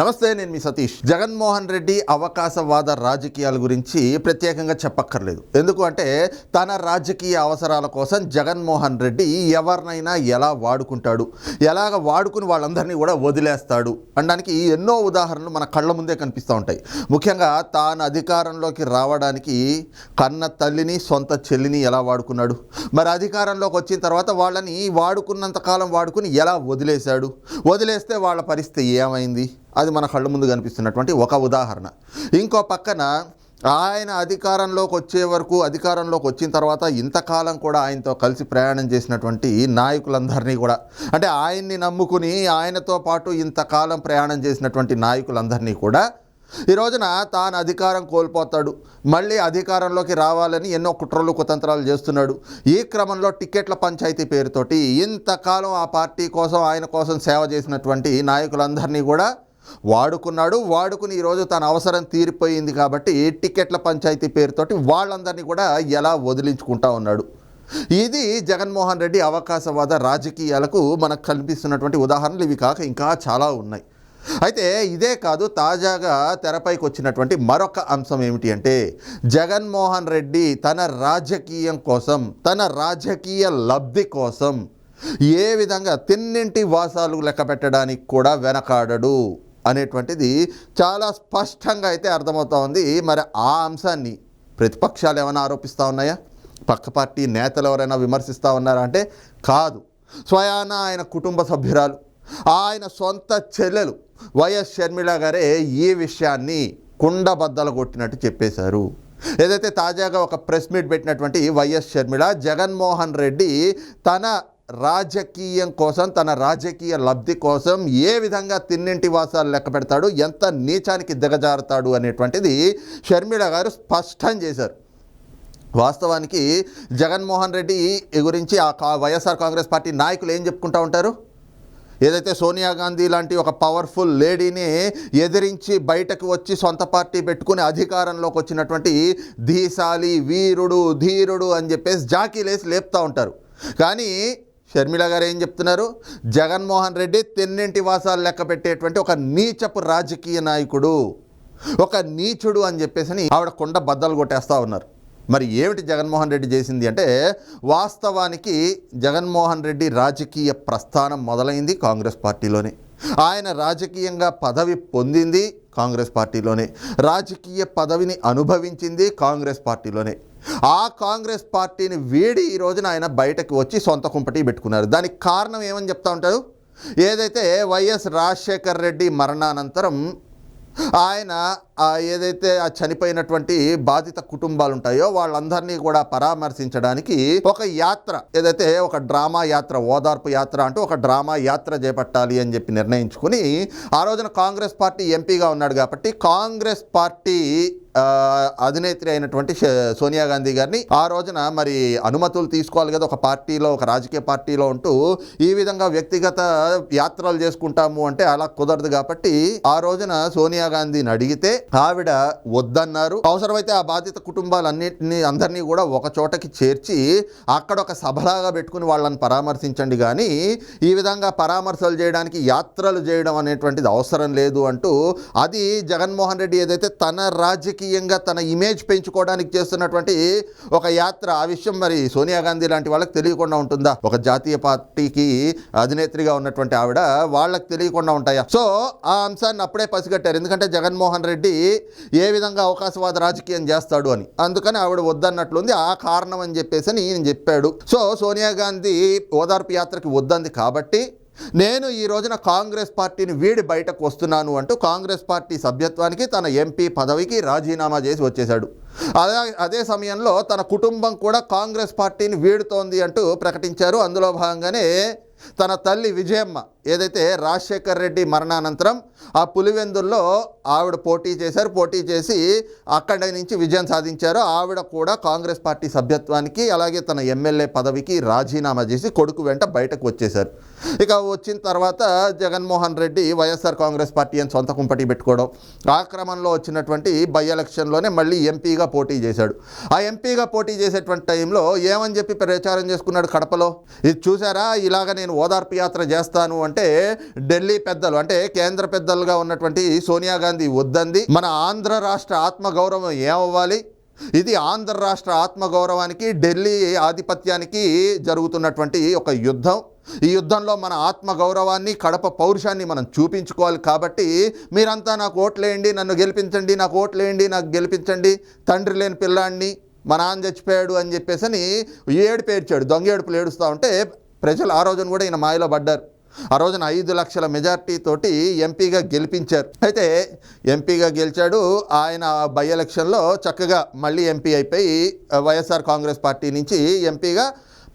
నమస్తే నేను మీ సతీష్. జగన్మోహన్ రెడ్డి అవకాశవాద రాజకీయాల గురించి ప్రత్యేకంగా చెప్పక్కర్లేదు. ఎందుకు అంటే తన రాజకీయ అవసరాల కోసం జగన్మోహన్ రెడ్డి ఎవరినైనా ఎలా వాడుకుంటాడు? ఎలాగ వాడుకుని వాళ్ళందరినీ కూడా వదిలేస్తాడు? అనడానికి ఎన్నో ఉదాహరణలు మన కళ్ళ ముందే కనిపిస్తూ ఉంటాయి. ముఖ్యంగా తాను అధికారంలోకి రావడానికి కన్న తల్లిని సొంత చెల్లిని ఎలా వాడుకున్నాడు? మరి అధికారంలోకి వచ్చిన తర్వాత వాళ్ళని వాడుకున్నంత కాలం వాడుకుని ఎలా వదిలేశాడు? వదిలేస్తే వాళ్ళ పరిస్థితి ఏమైంది? అది మన కళ్ళ ముందు కనిపిస్తున్నటువంటి ఒక ఉదాహరణ. ఇంకో పక్కన ఆయన అధికారంలోకి వచ్చే వరకు అధికారంలోకి వచ్చిన తర్వాత ఇంతకాలం కూడా ఆయనతో కలిసి ప్రయాణం చేసినటువంటి నాయకులందరినీ కూడా అంటే ఆయన్ని నమ్ముకుని ఆయనతో పాటు ఇంతకాలం ప్రయాణం చేసినటువంటి నాయకులందరినీ కూడా ఈ రోజున తాను అధికారం కోల్పోతాడు. మళ్ళీ అధికారంలోకి రావాలని ఎన్నో కుట్రలు కుతంత్రాలు చేస్తున్నాడు. ఈ క్రమంలో టికెట్ల పంచాయతీ పేరుతోటి ఇంతకాలం ఆ పార్టీ కోసం ఆయన కోసం సేవ చేసినటువంటి నాయకులందరినీ కూడా వాడుకున్నాడు వాడుకుని ఈరోజు తన అవసరం తీరిపోయింది కాబట్టి టికెట్ల పంచాయతీ పేరుతోటి వాళ్ళందరినీ కూడా ఎలా వదిలించుకుంటా ఉన్నాడు. ఇది జగన్మోహన్ రెడ్డి అవకాశవాద రాజకీయాలకు మనకు కల్పిస్తున్నటువంటి ఉదాహరణలు ఇవి కాక ఇంకా చాలా ఉన్నాయి. అయితే ఇదే కాదు తాజాగా తెరపైకి వచ్చినటువంటి మరొక అంశం ఏమిటి అంటే జగన్మోహన్ రెడ్డి తన రాజకీయం కోసం తన రాజకీయ లబ్ధి కోసం ఏ విధంగా తిన్నింటి వాసాలు లెక్క పెట్టడానికి కూడా వెనకాడడు. అనేటువంటిది చాలా స్పష్టంగా అయితే అర్థమవుతా ఉంది. మరి ఆ అంశాన్ని ప్రతిపక్షాలు ఏమైనా ఆరోపిస్తూ ఉన్నాయా? పక్క పార్టీ నేతలు ఎవరైనా విమర్శిస్తూ ఉన్నారా? అంటే కాదు. స్వయాన ఆయన కుటుంబ సభ్యురాలు ఆయన సొంత చెల్లెలు వైఎస్ షర్మిళ గారే ఈ విషయాన్ని కుండబద్దలు కొట్టినట్టు చెప్పేశారు. ఏదైతే తాజాగా ఒక ప్రెస్ మీట్ పెట్టినటువంటి వైఎస్ షర్మిళ జగన్మోహన్ రెడ్డి తన రాజకీయం కోసం తన రాజకీయ లబ్ధి కోసం ఏ విధంగా తిన్నింటి వాసాలు లెక్క పెడతాడు ఎంత నీచానికి దిగజారుతాడు అనేటువంటిది షర్మిళ గారు స్పష్టం చేశారు. వాస్తవానికి జగన్మోహన్ రెడ్డి గురించి ఆ కా- వైఎస్ఆర్ కాంగ్రెస్ పార్టీ నాయకులు ఏం చెప్పుకుంటూ ఉంటారు? ఏదైతే సోనియా గాంధీ లాంటి ఒక పవర్ఫుల్ లేడీని ఎదిరించి బయటకు వచ్చి సొంత పార్టీ పెట్టుకుని అధికారంలోకి వచ్చినటువంటి ధీశాలి వీరుడు ధీరుడు అని చెప్పేసి జాకీలేసి లేపుతూ ఉంటారు. కానీ షర్మిల గారు ఏం చెప్తున్నారు? జగన్మోహన్ రెడ్డి తెన్నింటి వాసాలు లెక్క పెట్టేటువంటి ఒక నీచపు రాజకీయ నాయకుడు. ఒక నీచుడు అని చెప్పేసి ఆవిడ కొండ బద్దలు కొట్టేస్తూ ఉన్నారు. మరి ఏమిటి జగన్మోహన్ రెడ్డి చేసింది అంటే వాస్తవానికి జగన్మోహన్ రెడ్డి రాజకీయ ప్రస్థానం మొదలైంది కాంగ్రెస్ పార్టీలోనే. ఆయన రాజకీయంగా పదవి పొందింది కాంగ్రెస్ పార్టీలోనే. రాజకీయ పదవిని అనుభవించింది కాంగ్రెస్ పార్టీలోనే. ఆ కాంగ్రెస్ పార్టీని వీడి ఈ రోజున ఆయన బయటకు వచ్చి సొంత కుంపటి పెట్టుకున్నారు. దానికి కారణం ఏమని చెప్తా ఉంటారు? ఏదైతే వైఎస్ రాజశేఖర్ రెడ్డి మరణానంతరం ఆయన ఏదైతే ఆ చనిపోయినటువంటి బాధిత కుటుంబాలు ఉంటాయో వాళ్ళందరినీ కూడా పరామర్శించడానికి ఒక యాత్ర ఏదైతే ఒక డ్రామా యాత్ర ఓదార్పు యాత్ర అంటూ ఒక డ్రామా యాత్ర చేపట్టాలి అని చెప్పి నిర్ణయించుకుని ఆ రోజున కాంగ్రెస్ పార్టీ ఎంపీగా ఉన్నాడు కాబట్టి కాంగ్రెస్ పార్టీ అధినేత్రి అయినటువంటి సోనియా గాంధీ గారిని ఆ రోజున మరి అనుమతులు తీసుకోవాలి కదా ఒక పార్టీలో ఒక రాజకీయ పార్టీలో ఉంటూ ఈ విధంగా వ్యక్తిగత యాత్రలు చేసుకుంటాము అంటే అలా కుదరదు కాబట్టి ఆ రోజున సోనియా గాంధీని అడిగితే ఆవిడ వద్దన్నారు. అవసరమైతే ఆ బాధిత కుటుంబాలన్నింటినీ అందరినీ కూడా ఒక చోటకి చేర్చి అక్కడ ఒక సభలాగా పెట్టుకుని వాళ్ళని పరామర్శించండి. కానీ ఈ విధంగా పరామర్శలు చేయడానికి యాత్రలు చేయడం అనేటువంటిది అవసరం లేదు అంటూ అది జగన్మోహన్ రెడ్డి ఏదైతే తన రాజకీయంగా తన ఇమేజ్ పెంచుకోవడానికి చేస్తున్నటువంటి ఒక యాత్ర ఆ విషయం మరి సోనియా గాంధీ లాంటి వాళ్ళకి తెలియకుండా ఉంటుందా? ఒక జాతీయ పార్టీకి అధినేత్రిగా ఉన్నటువంటి ఆవిడ వాళ్ళకి తెలియకుండా ఉంటాయా? సో ఆ అంశాన్ని అప్పుడే పసిగట్టారు. ఎందుకంటే జగన్మోహన్ రెడ్డి ఏ విధంగా అవకాశవాద రాజకీయం చేస్తాడు అని. అందుకని ఆవిడ వద్దన్నట్లుంది. ఆ కారణం అని చెప్పేసి అని ఈయన చెప్పాడు. సో సోనియా గాంధీ ఓదార్పు యాత్రకి వద్దంది కాబట్టి నేను ఈ రోజున కాంగ్రెస్ పార్టీని వీడి బయటకు వస్తున్నాను అంటూ కాంగ్రెస్ పార్టీ సభ్యత్వానికి తన ఎంపీ పదవికి రాజీనామా చేసి వచ్చేశాడు. అదే అదే సమయంలో తన కుటుంబం కూడా కాంగ్రెస్ పార్టీని వీడుతోంది అంటూ ప్రకటించారు. అందులో భాగంగానే తన తల్లి విజయమ్మ ఏదైతే రాజశేఖర్ రెడ్డి మరణానంతరం ఆ పులివెందుల్లో ఆవిడ పోటీ చేశారు పోటీ చేసి అక్కడి నుంచి విజయం సాధించారు. ఆవిడ కూడా కాంగ్రెస్ పార్టీ సభ్యత్వానికి అలాగే తన ఎమ్మెల్యే పదవికి రాజీనామా చేసి కొడుకు వెంట బయటకు వచ్చేశారు. ఇక వచ్చిన తర్వాత జగన్మోహన్ రెడ్డి వైఎస్ఆర్ కాంగ్రెస్ పార్టీ అని సొంత కుంపటి పెట్టుకోవడం ఆ క్రమంలో వచ్చినటువంటి బై ఎలక్షన్లోనే మళ్ళీ ఎంపీగా పోటీ చేశాడు. ఆ ఎంపీగా పోటీ చేసేటువంటి టైంలో ఏమని చెప్పి ప్రచారం చేసుకున్నాడు కడపలో? ఇది చూసారా ఇలాగ నేను ఓదార్పు యాత్ర చేస్తాను అంటే అంటే ఢిల్లీ పెద్దలు అంటే కేంద్ర పెద్దలుగా ఉన్నటువంటి సోనియా గాంధీ వద్దంది. మన ఆంధ్ర రాష్ట్ర ఆత్మగౌరవం ఏమవ్వాలి? ఇది ఆంధ్ర రాష్ట్ర ఆత్మగౌరవానికి ఢిల్లీ ఆధిపత్యానికి జరుగుతున్నటువంటి ఒక యుద్ధం. ఈ యుద్ధంలో మన ఆత్మగౌరవాన్ని కడప పౌరుషాన్ని మనం చూపించుకోవాలి కాబట్టి మీరంతా నాకు ఓట్లేయండి నన్ను గెలిపించండి నాకు ఓట్లేయండి నాకు గెలిపించండి తండ్రి లేని పిల్లాడిని మా నాన్న చచ్చిపోయాడు అని చెప్పేసి అని ఏడు పేర్చాడు దొంగ ఏడుపులు ఏడుస్తూ ఉంటే ప్రజలు ఆ రోజున కూడా ఈయన మాయలో పడ్డారు. ఆ రోజున ఐదు లక్షల మెజార్టీతోటి ఎంపీగా గెలిపించారు. అయితే ఎంపీగా గెలిచాడు. ఆయన బై ఎలక్షన్లో చక్కగా మళ్ళీ ఎంపీ అయిపోయి వైఎస్ఆర్ కాంగ్రెస్ పార్టీ నుంచి ఎంపీగా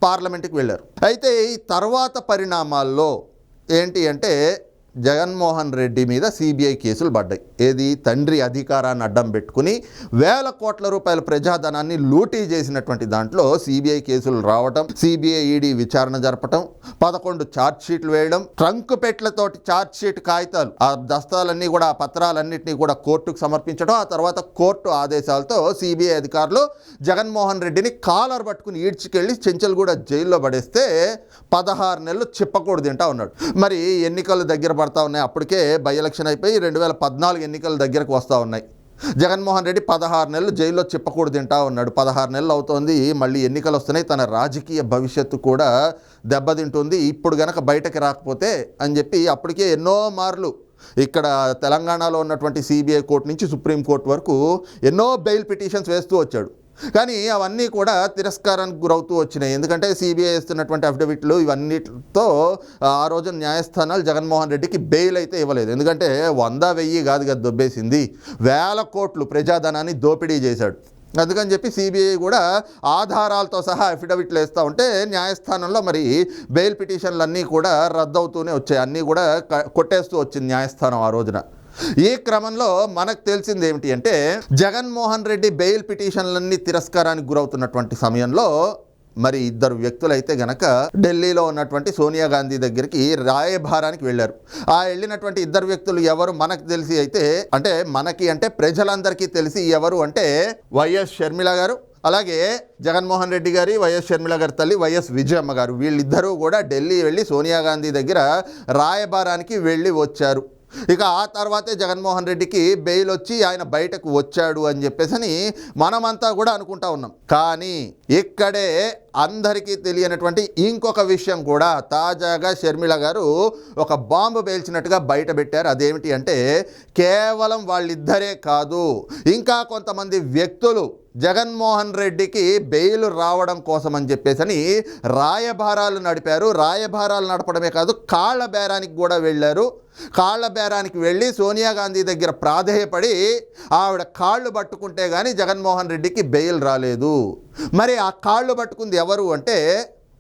పార్లమెంట్కి వెళ్ళారు. అయితే ఈ తర్వాత పరిణామాల్లో ఏంటి అంటే జగన్మోహన్ రెడ్డి మీద సిబిఐ కేసులు పడ్డాయి. ఏది? తండ్రి అధికారాన్ని అడ్డం పెట్టుకుని వేల కోట్ల రూపాయల ప్రజాధనాన్ని లూటీ చేసినటువంటి దాంట్లో సిబిఐ కేసులు రావటం సిబిఐ ఈడీ విచారణ జరపటం పదకొండు ఛార్జ్ షీట్లు వేయడం ట్రంక్ పెట్లతోటి ఛార్జ్ షీట్ కాగితాలు ఆ దస్తాలన్నీ కూడా ఆ పత్రాలన్నింటినీ కూడా కోర్టుకు సమర్పించడం ఆ తర్వాత కోర్టు ఆదేశాలతో సిబిఐ అధికారులు జగన్మోహన్ రెడ్డిని కాలర్ పట్టుకుని ఈడ్చుకెళ్ళి చెంచల్గూడ జైల్లో పడేస్తే పదహారు నెలలు చెప్పకూడదు తింటా ఉన్నాడు. మరి ఎన్నికలు దగ్గర పడతా ఉన్నాయి. అప్పటికే బై ఎలక్షన్ అయిపోయి రెండు వేల పద్నాలుగు ఎన్నికల దగ్గరకు వస్తూ ఉన్నాయి. జగన్మోహన్ రెడ్డి పదహారు నెలలు జైల్లో చిప్పకూడదు తింటా ఉన్నాడు. పదహారు నెలలు అవుతోంది మళ్ళీ ఎన్నికలు వస్తున్నాయి. తన రాజకీయ భవిష్యత్తు కూడా దెబ్బతింటుంది. ఇప్పుడు గనక బయటకి రాకపోతే అని చెప్పి అప్పటికే ఎన్నో మార్లు ఇక్కడ తెలంగాణలో ఉన్నటువంటి సిబిఐ కోర్టు నుంచి సుప్రీంకోర్టు వరకు ఎన్నో బెయిల్ పిటిషన్స్ వేస్తూ వచ్చాడు. కానీ అవన్నీ కూడా తిరస్కారానికి గురవుతూ వచ్చినాయి. ఎందుకంటే సిబిఐ ఇస్తున్నటువంటి అఫిడవిట్లు ఇవన్నిటితో ఆ రోజు న్యాయస్థానాలు జగన్మోహన్ రెడ్డికి బెయిల్ అయితే ఇవ్వలేదు. ఎందుకంటే వంద వెయ్యి కాదు కదా దొబ్బేసింది. వేల కోట్లు ప్రజాధనాన్ని దోపిడీ చేశాడు. అందుకని చెప్పి సిబిఐ కూడా ఆధారాలతో సహా అఫిడవిట్లు వేస్తూ ఉంటే న్యాయస్థానంలో మరి బెయిల్ పిటిషన్లు అన్నీ కూడా రద్దవుతూనే వచ్చాయి. అన్నీ కూడా కొట్టేస్తూ వచ్చింది న్యాయస్థానం ఆ రోజున. ఈ క్రమంలో మనకు తెలిసింది ఏమిటి అంటే జగన్మోహన్ రెడ్డి బెయిల్ పిటిషన్లన్నీ తిరస్కారానికి గురవుతున్నటువంటి సమయంలో మరి ఇద్దరు వ్యక్తులైతే గనక ఢిల్లీలో ఉన్నటువంటి సోనియా గాంధీ దగ్గరికి రాయభారానికి వెళ్ళారు. ఆ వెళ్ళినటువంటి ఇద్దరు వ్యక్తులు ఎవరు మనకు తెలిసి అయితే అంటే మనకి అంటే ప్రజలందరికీ తెలిసి ఎవరు అంటే వైఎస్ షర్మిల గారు అలాగే జగన్మోహన్ రెడ్డి గారి వైఎస్ షర్మిల గారి తల్లి వైఎస్ విజయమ్మ గారు. వీళ్ళిద్దరూ కూడా ఢిల్లీ వెళ్ళి సోనియా గాంధీ దగ్గర రాయబారానికి వెళ్ళి వచ్చారు. ఇక ఆ తర్వాతే జగన్మోహన్ రెడ్డికి బెయిల్ వచ్చి ఆయన బయటకు వచ్చాడు అని చెప్పేసి మనమంతా కూడా అనుకుంటా ఉన్నాం. కానీ ఇక్కడే అందరికీ తెలియనటువంటి ఇంకొక విషయం కూడా తాజాగా షర్మిల గారు ఒక బాంబు పేల్చినట్టుగా బయట పెట్టారు. అదేమిటి అంటే కేవలం వాళ్ళిద్దరే కాదు ఇంకా కొంతమంది వ్యక్తులు జగన్మోహన్ రెడ్డికి బెయిల్ రావడం కోసం అని చెప్పేసని రాయభారాలు నడిపారు. రాయభారాలు నడపడమే కాదు కాళ్ళ బేరానికి కూడా వెళ్ళారు. కాళ్ళ బేరానికి వెళ్ళి సోనియా గాంధీ దగ్గర ప్రాధేయపడి ఆవిడ కాళ్ళు పట్టుకుంటే కానీ జగన్మోహన్ రెడ్డికి బెయిల్ రాలేదు. మరి ఆ కాళ్ళు పట్టుకుంది ఎవరు అంటే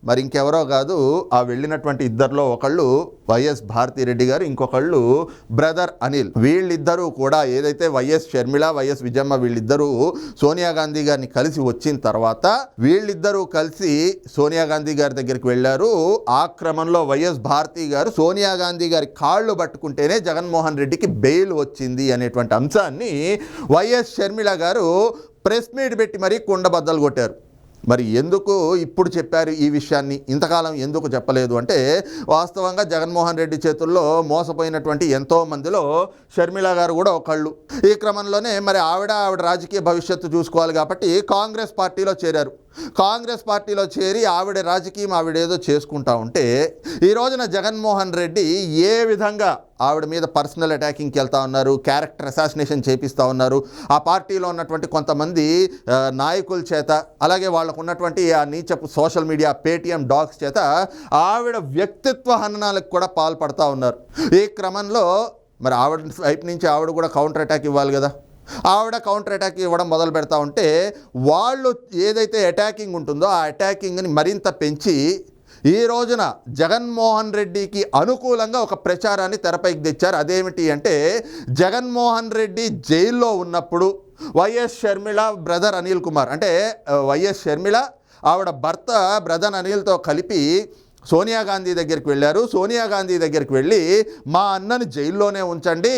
మరి ఇంకెవరో కాదు ఆ వెళ్ళినటువంటి ఇద్దరిలో ఒకళ్ళు వైఎస్ భారతిరెడ్డి గారు ఇంకొకళ్ళు బ్రదర్ అనిల్. వీళ్ళిద్దరూ కూడా ఏదైతే వైఎస్ షర్మిల వైఎస్ విజయమ్మ వీళ్ళిద్దరూ సోనియా గాంధీ గారిని కలిసి వచ్చిన తర్వాత వీళ్ళిద్దరూ కలిసి సోనియా గాంధీ గారి దగ్గరికి వెళ్ళారు. ఆ క్రమంలో వైఎస్ భారతి గారు సోనియా గాంధీ గారి కాళ్ళు పట్టుకుంటేనే జగన్మోహన్ రెడ్డికి బెయిల్ వచ్చింది అనేటువంటి అంశాన్ని వైఎస్ షర్మిల గారు ప్రెస్ మీట్ పెట్టి మరీ కుండబద్దలు కొట్టారు. మరి ఎందుకు ఇప్పుడు చెప్పారు ఈ విషయాన్ని? ఇంతకాలం ఎందుకు చెప్పలేదు? అంటే వాస్తవంగా జగన్మోహన్ రెడ్డి చేతుల్లో మోసపోయినటువంటి ఎంతో మందిలో షర్మిల గారు కూడా ఒకళ్ళు ఈ క్రమంలోనే మరి ఆవిడ ఆవిడ రాజకీయ భవిష్యత్తు చూసుకోవాలి కాబట్టి కాంగ్రెస్ పార్టీలో చేరారు. కాంగ్రెస్ పార్టీలో చేరి ఆవిడ రాజకీయం ఆవిడ ఏదో చేసుకుంటా ఉంటే ఈ రోజున జగన్మోహన్ రెడ్డి ఏ విధంగా ఆవిడ మీద పర్సనల్ అటాకింగ్కి వెళ్తా ఉన్నారు క్యారెక్టర్ అసాసినేషన్ చేపిస్తూ ఉన్నారు ఆ పార్టీలో ఉన్నటువంటి కొంతమంది నాయకుల చేత అలాగే వాళ్ళకు ఉన్నటువంటి ఆ నీచపు సోషల్ మీడియా పేటీఎం డాగ్స్ చేత ఆవిడ వ్యక్తిత్వ హననాలకు కూడా పాల్పడతా ఉన్నారు. ఈ క్రమంలో మరి ఆవిడ వైపు నుంచి ఆవిడ కూడా కౌంటర్ అటాక్ ఇవ్వాలి కదా. ఆవిడ కౌంటర్ అటాక్ ఇవ్వడం మొదలు పెడతా ఉంటే వాళ్ళు ఏదైతే అటాకింగ్ ఉంటుందో ఆ అటాకింగ్ని మరింత పెంచి ఈ రోజున జగన్మోహన్ రెడ్డికి అనుకూలంగా ఒక ప్రచారాన్ని తెరపైకి తెచ్చారు. అదేమిటి అంటే జగన్మోహన్ రెడ్డి జైల్లో ఉన్నప్పుడు వైఎస్ షర్మిల బ్రదర్ అనిల్ కుమార్ అంటే వైఎస్ షర్మిల ఆవిడ భర్త బ్రదర్ అనిల్తో కలిపి సోనియా గాంధీ దగ్గరికి వెళ్ళారు. సోనియా గాంధీ దగ్గరికి వెళ్ళి మా అన్నని జైల్లోనే ఉంచండి.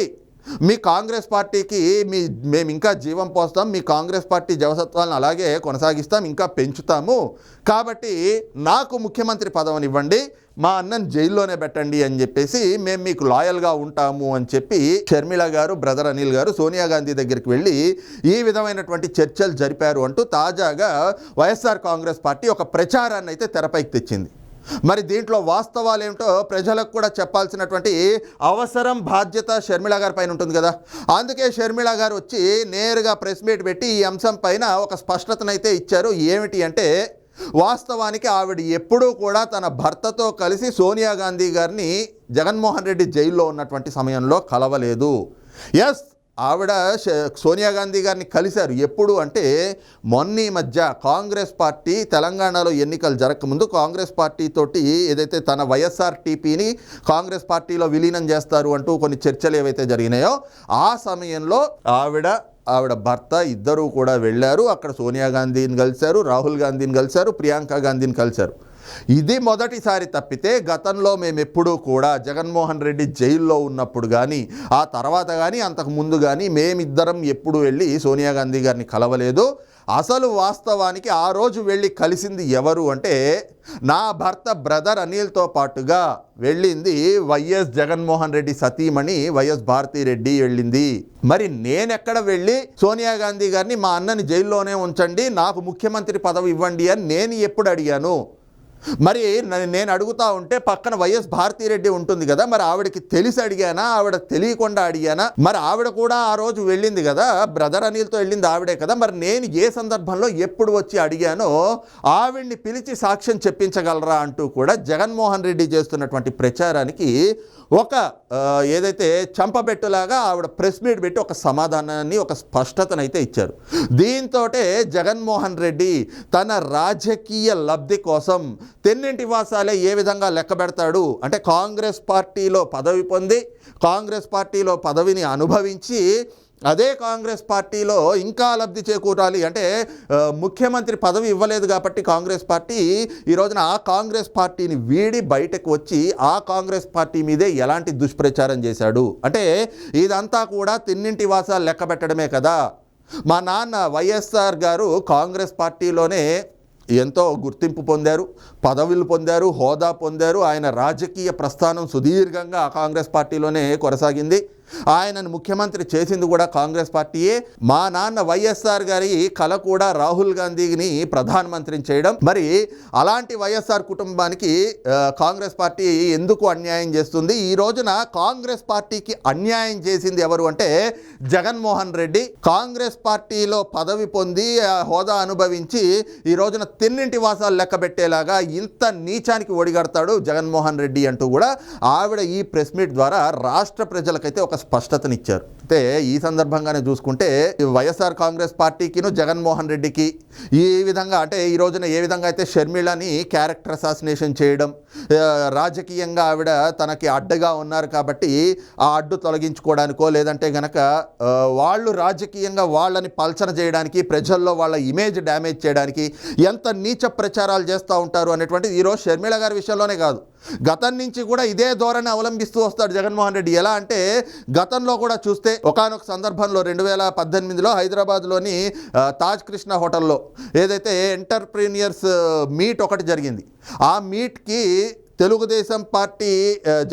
మీ కాంగ్రెస్ పార్టీకి మీ మేము ఇంకా జీవం పోస్తాం మీ కాంగ్రెస్ పార్టీ జవసత్వాలను అలాగే కొనసాగిస్తాం ఇంకా పెంచుతాము. కాబట్టి నాకు ముఖ్యమంత్రి పదవిని ఇవ్వండి మా అన్నని జైల్లోనే పెట్టండి అని చెప్పేసి మేము మీకు లాయల్గా ఉంటాము అని చెప్పి షర్మిల గారు బ్రదర్ అనిల్ గారు సోనియా గాంధీ దగ్గరికి వెళ్ళి ఈ విధమైనటువంటి చర్చలు జరిపారు అంటూ తాజాగా వైఎస్ఆర్ కాంగ్రెస్ పార్టీ ఒక ప్రచారాన్ని అయితే తెరపైకి తెచ్చింది. మరి దీంట్లో వాస్తవాలు ఏమిటో ప్రజలకు కూడా చెప్పాల్సినటువంటి అవసరం బాధ్యత షర్మిళ గారి పైన ఉంటుంది కదా. అందుకే షర్మిళ గారు వచ్చి నేరుగా ప్రెస్ మీట్ పెట్టి ఈ అంశం పైన ఒక స్పష్టతనైతే ఇచ్చారు. ఏమిటి అంటే వాస్తవానికి ఆవిడ ఎప్పుడూ కూడా తన భర్తతో కలిసి సోనియా గాంధీ గారిని జగన్మోహన్ రెడ్డి జైల్లో ఉన్నటువంటి సమయంలో కలవలేదు. ఎస్ ఆవిడ సోనియా గాంధీ గారిని కలిశారు. ఎప్పుడు అంటే మొన్న మధ్య కాంగ్రెస్ పార్టీ తెలంగాణలో ఎన్నికలు జరగకముందు కాంగ్రెస్ పార్టీ తోటి ఏదైతే తన వైఎస్ఆర్ టీపీని కాంగ్రెస్ పార్టీలో విలీనం చేస్తారు అంటూ కొన్ని చర్చలు ఏవైతే జరిగినాయో ఆ సమయంలో ఆవిడ ఆవిడ భర్త ఇద్దరూ కూడా వెళ్ళారు. అక్కడ సోనియా గాంధీని కలిశారు రాహుల్ గాంధీని కలిశారు ప్రియాంక గాంధీని కలిశారు. ఇది మొదటిసారి తప్పితే గతంలో మేము ఎప్పుడూ కూడా జగన్మోహన్ రెడ్డి జైల్లో ఉన్నప్పుడు కానీ ఆ తర్వాత కానీ అంతకు ముందు కానీ మేమిద్దరం ఎప్పుడు వెళ్ళి సోనియా గాంధీ గారిని కలవలేదు. అసలు వాస్తవానికి ఆ రోజు వెళ్ళి కలిసింది ఎవరు అంటే నా భర్త బ్రదర్ అనిల్తో పాటుగా వెళ్ళింది వైఎస్ జగన్మోహన్ రెడ్డి సతీమణి వైఎస్ భారతిరెడ్డి వెళ్ళింది. మరి నేనెక్కడ వెళ్ళి సోనియా గాంధీ గారిని మా అన్నని జైల్లోనే ఉంచండి నాకు ముఖ్యమంత్రి పదవి ఇవ్వండి అని నేను ఎప్పుడు అడిగాను? మరి నేను అడుగుతా ఉంటే పక్కన వైఎస్ భారతీరెడ్డి ఉంటుంది కదా మరి ఆవిడకి తెలిసి అడిగానా? ఆవిడ తెలియకుండా అడిగానా? మరి ఆవిడ కూడా ఆ రోజు వెళ్ళింది కదా బ్రదర్ అనిల్తో వెళ్ళింది ఆవిడే కదా మరి నేను ఏ సందర్భంలో ఎప్పుడు వచ్చి అడిగానో ఆవిడ్ని పిలిచి సాక్ష్యం చెప్పించగలరా అంటూ కూడా జగన్మోహన్ రెడ్డి చేస్తున్నటువంటి ప్రచారానికి ఒక ఏదైతే చంపబెట్టులాగా ఆవిడ ప్రెస్ మీట్ పెట్టి ఒక సమాధానాన్ని ఒక స్పష్టతనైతే ఇచ్చారు. దీంతో జగన్మోహన్ రెడ్డి తన రాజకీయ లబ్ధి కోసం తెన్నింటి వాసాలే ఏ విధంగా లెక్క పెడతాడు? అంటే కాంగ్రెస్ పార్టీలో పదవి పొంది కాంగ్రెస్ పార్టీలో పదవిని అనుభవించి అదే కాంగ్రెస్ పార్టీలో ఇంకా లబ్ధి చేకూరాలి. అంటే ముఖ్యమంత్రి పదవి ఇవ్వలేదు కాబట్టి కాంగ్రెస్ పార్టీ ఈ రోజున ఆ కాంగ్రెస్ పార్టీని వీడి బయటకు వచ్చి ఆ కాంగ్రెస్ పార్టీ మీదే ఎలాంటి దుష్ప్రచారం చేశాడు? అంటే ఇదంతా కూడా తిన్నింటి వాసాలు లెక్క పెట్టడమే కదా. మా నాన్న వైఎస్ఆర్ గారు కాంగ్రెస్ పార్టీలోనే ఎంతో గుర్తింపు పొందారు పదవులు పొందారు హోదా పొందారు. ఆయన రాజకీయ ప్రస్థానం సుదీర్ఘంగా కాంగ్రెస్ పార్టీలోనే కొనసాగింది. ఆయనను ముఖ్యమంత్రి చేసింది కూడా కాంగ్రెస్ పార్టీయే. మా నాన్న వైఎస్ఆర్ గారి కళ కూడా రాహుల్ గాంధీని ప్రధానమంత్రిని చేయడం. మరి అలాంటి వైఎస్ఆర్ కుటుంబానికి కాంగ్రెస్ పార్టీ ఎందుకు అన్యాయం చేస్తుంది? ఈ రోజున కాంగ్రెస్ పార్టీకి అన్యాయం చేసింది ఎవరు అంటే జగన్మోహన్ రెడ్డి. కాంగ్రెస్ పార్టీలో పదవి పొంది ఆ హోదా అనుభవించి ఈ రోజున తిన్నింటి వాసాలు లెక్క పెట్టేలాగా ఇంత నీచానికి ఒడిగడతాడు జగన్మోహన్ రెడ్డి అంటూ కూడా ఆవిడ ఈ ప్రెస్ మీట్ ద్వారా రాష్ట్ర ప్రజలకైతే ఒక స్పష్టతనిచ్చారు. అయితే ఈ సందర్భంగానే చూసుకుంటే వైఎస్ఆర్ కాంగ్రెస్ పార్టీకిను జగన్మోహన్ రెడ్డికి ఈ విధంగా అంటే ఈ రోజున ఏ విధంగా అయితే షర్మిళని క్యారెక్టర్ అసాసినేషన్ చేయడం రాజకీయంగా ఆవిడ తనకి అడ్డగా ఉన్నారు కాబట్టి ఆ అడ్డు తొలగించుకోవడానికో లేదంటే గనక వాళ్ళు రాజకీయంగా వాళ్ళని పల్చన చేయడానికి ప్రజల్లో వాళ్ళ ఇమేజ్ డ్యామేజ్ చేయడానికి ఎంత నీచ ప్రచారాలు చేస్తూ ఉంటారు అనేటువంటిది ఈరోజు షర్మిళ గారి విషయంలోనే కాదు. గతం నుంచి కూడా ఇదే ధోరణి అవలంబిస్తూ వస్తాడు జగన్మోహన్ రెడ్డి. ఎలా అంటే గతంలో కూడా చూస్తే ఒకానొక సందర్భంలో రెండు వేల పద్దెనిమిదిలో హైదరాబాద్లోని తాజ్ కృష్ణ హోటల్లో ఏదైతే ఎంటర్ప్రీనియర్స్ మీట్ ఒకటి జరిగింది. ఆ మీట్కి తెలుగుదేశం పార్టీ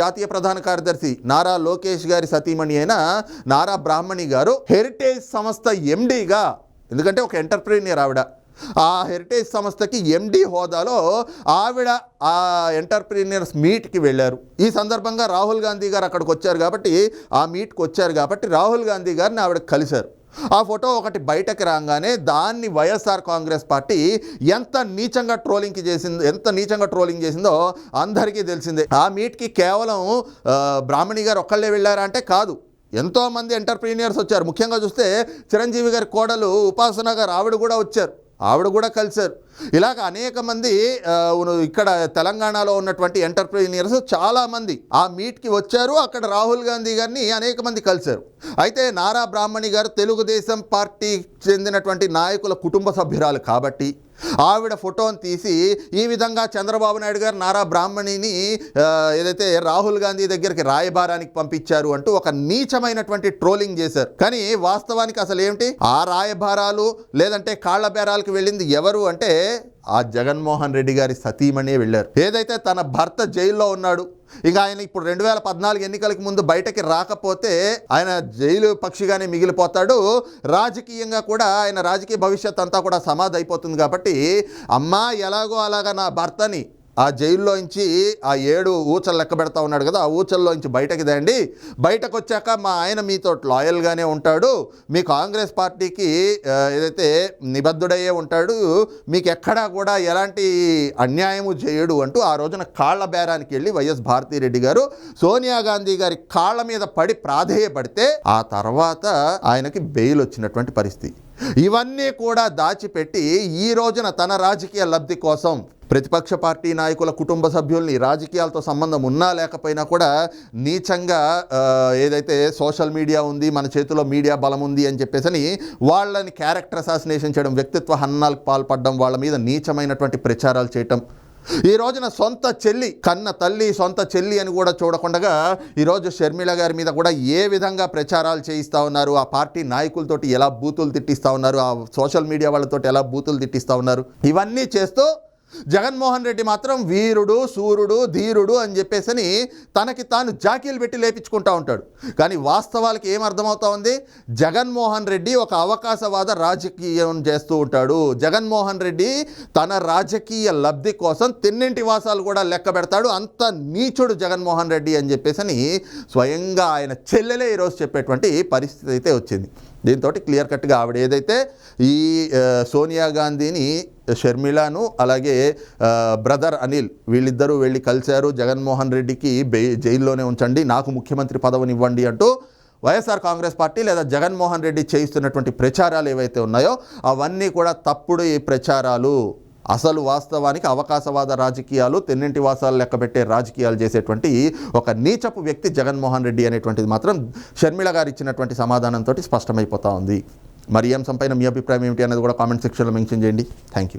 జాతీయ ప్రధాన కార్యదర్శి నారా లోకేష్ గారి సతీమణి అయిన నారా బ్రాహ్మణి గారు హెరిటేజ్ సంస్థ ఎండీగా ఎందుకంటే ఒక ఎంటర్ప్రీనియర్ ఆవిడ ఆ హెరిటేజ్ సంస్థకి ఎండి హోదాలో ఆవిడ ఆ ఎంటర్ప్రీనియర్స్ మీట్కి వెళ్ళారు. ఈ సందర్భంగా రాహుల్ గాంధీ గారు అక్కడికి వచ్చారు కాబట్టి ఆ మీట్కి వచ్చారు కాబట్టి రాహుల్ గాంధీ గారిని ఆవిడ కలిశారు. ఆ ఫోటో ఒకటి బయటకు రాగానే దాన్ని వైఎస్ఆర్ కాంగ్రెస్ పార్టీ ఎంత నీచంగా ట్రోలింగ్కి చేసిందో ఎంత నీచంగా ట్రోలింగ్ చేసిందో అందరికీ తెలిసిందే. ఆ మీట్కి కేవలం బ్రాహ్మణి గారు ఒక్కళ్ళే వెళ్ళారా అంటే కాదు. ఎంతోమంది ఎంటర్ప్రీనియర్స్ వచ్చారు. ముఖ్యంగా చూస్తే చిరంజీవి గారి కోడలు ఉపాసన గారు ఆవిడ కూడా వచ్చారు. ఆవిడ కూడా కలిశారు. ఇలాగ అనేక మంది ఇక్కడ తెలంగాణలో ఉన్నటువంటి ఎంటర్ప్రీనియర్స్ చాలామంది ఆ మీట్కి వచ్చారు. అక్కడ రాహుల్ గాంధీ గారిని అనేక మంది కలిశారు. అయితే నారా బ్రాహ్మణి గారు తెలుగుదేశం పార్టీ చెందినటువంటి నాయకుల కుటుంబ సభ్యురాలు కాబట్టి ఆవిడ ఫోటోని తీసి ఈ విధంగా చంద్రబాబు నాయుడు గారు నారా బ్రాహ్మణిని ఏదైతే రాహుల్ గాంధీ దగ్గరికి రాయబారానికి పంపించారు అంటూ ఒక నీచమైనటువంటి ట్రోలింగ్ చేశారు. కానీ వాస్తవానికి అసలు ఏమిటి? ఆ రాయబారాలు లేదంటే కాళ్ళ బేరాలకు వెళ్ళింది ఎవరు అంటే ఆ జగన్మోహన్ రెడ్డి గారి సతీమణి వెళ్ళారు. ఏదైతే తన భర్త జైల్లో ఉన్నాడు ఇక ఆయన ఇప్పుడు రెండు వేల పద్నాలుగు ఎన్నికలకు ముందు బయటకి రాకపోతే ఆయన జైలు పక్షిగానే మిగిలిపోతాడు. రాజకీయంగా కూడా ఆయన రాజకీయ భవిష్యత్ అంతా కూడా సమాధి అయిపోతుంది కాబట్టి అమ్మా ఎలాగో అలాగా నా భర్తని ఆ జైల్లోంచి ఆ ఏడు ఊచలు లెక్క పెడతా ఉన్నాడు కదా ఆ ఊచల్లోంచి బయటకి దండి. బయటకు వచ్చాక మా ఆయన మీతో లాయల్గానే ఉంటాడు. మీ కాంగ్రెస్ పార్టీకి ఏదైతే నిబద్ధుడయ్యే ఉంటాడు మీకు ఎక్కడా కూడా ఎలాంటి అన్యాయము చేయడు అంటూ ఆ రోజున కాళ్ళ బేరానికి వెళ్ళి వైఎస్ భారతిరెడ్డి గారు సోనియా గాంధీ గారి కాళ్ళ మీద పడి ప్రాధేయపడితే ఆ తర్వాత ఆయనకి బెయిల్ వచ్చినటువంటి పరిస్థితి. ఇవన్నీ కూడా దాచిపెట్టి ఈ రోజున తన రాజకీయ లబ్ధి కోసం ప్రతిపక్ష పార్టీ నాయకుల కుటుంబ సభ్యుల్ని రాజకీయాలతో సంబంధం ఉన్నా లేకపోయినా కూడా నీచంగా ఏదైతే సోషల్ మీడియా ఉంది మన చేతిలో మీడియా బలం ఉంది అని చెప్పేసి వాళ్ళని క్యారెక్టర్ అసాసినేషన్ చేయడం వ్యక్తిత్వ హన్నాలకు పాల్పడడం వాళ్ళ మీద నీచమైనటువంటి ప్రచారాలు చేయటం. ఈ రోజున సొంత చెల్లి కన్న తల్లి సొంత చెల్లి అని కూడా చూడకుండా ఈరోజు షర్మిల గారి మీద కూడా ఏ విధంగా ప్రచారాలు చేయిస్తూ ఉన్నారు? ఆ పార్టీ నాయకులతోటి ఎలా బూతులు తిట్టిస్తూ ఉన్నారు? ఆ సోషల్ మీడియా వాళ్ళతోటి ఎలా బూతులు తిట్టిస్తూ ఉన్నారు? ఇవన్నీ చేస్తూ జగన్మోహన్ రెడ్డి మాత్రం వీరుడు సూర్యుడు ధీరుడు అని చెప్పేసని తనకి తాను జాకీలు పెట్టి లేపించుకుంటా ఉంటాడు. కానీ వాస్తవాలకి ఏం అర్థమవుతా ఉంది? జగన్మోహన్ రెడ్డి ఒక అవకాశవాద రాజకీయం చేస్తూ ఉంటాడు. జగన్మోహన్ రెడ్డి తన రాజకీయ లబ్ధి కోసం తిన్నింటి వాసాలు కూడా లెక్క పెడతాడు. అంత నీచుడు జగన్మోహన్ రెడ్డి అని చెప్పేసని స్వయంగా ఆయన చెల్లెలే ఈరోజు చెప్పేటువంటి పరిస్థితి అయితే వచ్చింది. దీంతో క్లియర్ కట్గా ఆవిడ ఏదైతే ఈ సోనియా గాంధీని షర్మిలాను అలాగే బ్రదర్ అనిల్ వీళ్ళిద్దరూ వెళ్ళి కలిశారు. జగన్మోహన్ రెడ్డికి జైల్లోనే ఉంచండి నాకు ముఖ్యమంత్రి పదవిని ఇవ్వండి అంటూ వైఎస్ఆర్ కాంగ్రెస్ పార్టీ లేదా జగన్మోహన్ రెడ్డి చేయిస్తున్నటువంటి ప్రచారాలు ఏవైతే ఉన్నాయో అవన్నీ కూడా తప్పుడు ఈ ప్రచారాలు. అసలు వాస్తవానికి అవకాశవాద రాజకీయాలు తెన్నింటి వాసాలు లెక్కబెట్టే రాజకీయాలు చేసేటువంటి ఒక నీచపు వ్యక్తి జగన్మోహన్ రెడ్డి అనేటువంటిది మాత్రం షర్మిళ గారు ఇచ్చినటువంటి సమాధానంతో స్పష్టమైపోతా ఉంది. మరి ఈ అంశంపైన మీ అభిప్రాయం ఏమిటి అనేది కూడా కామెంట్ సెక్షన్లో మెన్షన్ చేయండి. Thank you.